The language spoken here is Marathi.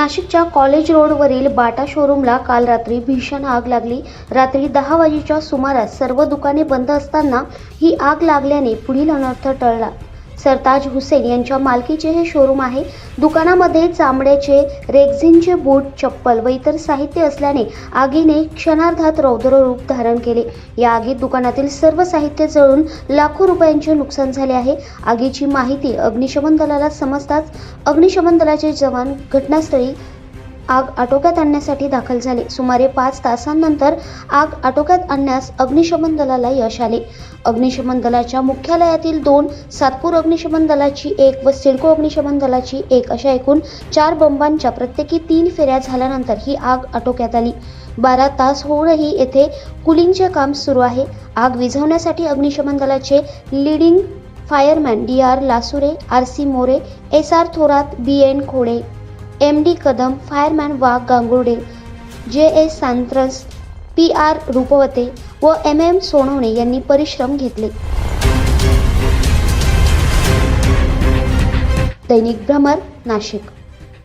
नाशिकच्या कॉलेज रोडवरील बाटा शोरूमला काल रात्री भीषण आग लागली. रात्री दहा वाजेच्या सुमारास सर्व दुकाने बंद असताना ही आग लागल्याने पुढील अनर्थ टळला. सरताज हुसेन यांच्या मालकीचे हे शोरूम आहे. दुकानामध्ये चामड्याचे रेक्झिनचे बूट चप्पल व इतर साहित्य असल्याने आगीने क्षणार्धात रौद्र रूप धारण केले. या आगीत दुकानातील सर्व साहित्य जळून लाखो रुपयांचे नुकसान झाले आहे. आगीची माहिती अग्निशमन दलाला समजताच अग्निशमन दलाचे जवान घटनास्थळी आग आटोक्यात आणण्यासाठी दाखल झाले. सुमारे पाच तासांनंतर आग आटोक्यात आणण्यास अग्निशमन दलाला यश आले. अग्निशमन दलाच्या मुख्यालयातील दोन सातपूर अग्निशमन दलाची एक व सिडको अग्निशमन दलाची एक अशा एकूण चार बंबांच्या प्रत्येकी तीन फेऱ्या झाल्यानंतर ही आग आटोक्यात आली. बारा तास होऊनही येथे कुलिंगचे काम सुरू आहे. आग विझवण्यासाठी अग्निशमन दलाचे leading fireman D R Lasure R C More S R Thorat B N Khode M D Kadam fireman Wagh Gangurde J S Santras P R Rupwate व एम एम सोनवणे यांनी परिश्रम घेतले. दैनिक भ्रमर नाशिक.